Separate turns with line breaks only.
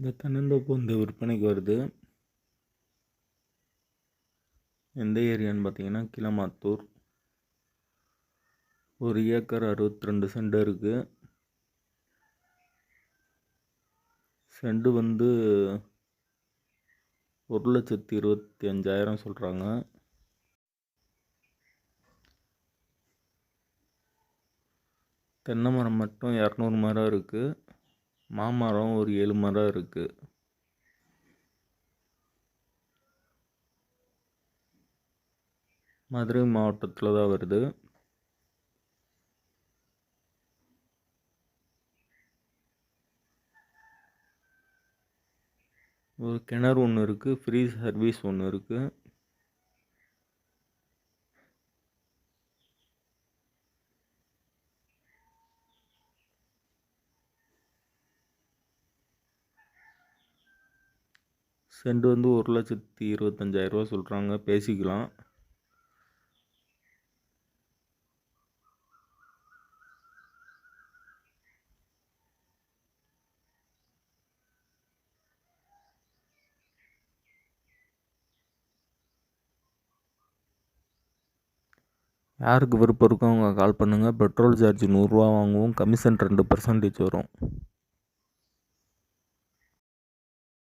இந்த தென்னந்தோப்பு வந்து விற்பனைக்கு வருது. எந்த ஏரியான்னு பார்த்தீங்கன்னா கிளமாத்தூர். ஒரு ஏக்கர் அறுபத்தி ரெண்டு சென்ட் இருக்குது செண்டு வந்து ஒரு லட்சத்தி இருபத்தி அஞ்சாயிரம் சொல்கிறாங்க தென்னை மரம் மட்டும் இரநூறு மரம் இருக்குது மாமரம் ஒரு ஏழு மரம் இருக்குது மதுரை மாவட்டத்தில் தான் வருது. ஒரு கிணறு ஒன்று இருக்குது ஃப்ரீ சர்வீஸ் ஒன்று இருக்குது சென்ட் வந்து ஒரு லட்சத்தி இருபத்தஞ்சாயிரரூவா சொல்கிறாங்க பேசிக்கலாம். யாருக்கு விருப்பம் இருக்கோ அவங்க கால் பண்ணுங்கள் பெட்ரோல் சார்ஜ் நூறுரூவா வாங்குவோம். கமிஷன் ரெண்டு பர்சன்டேஜ் வரும்.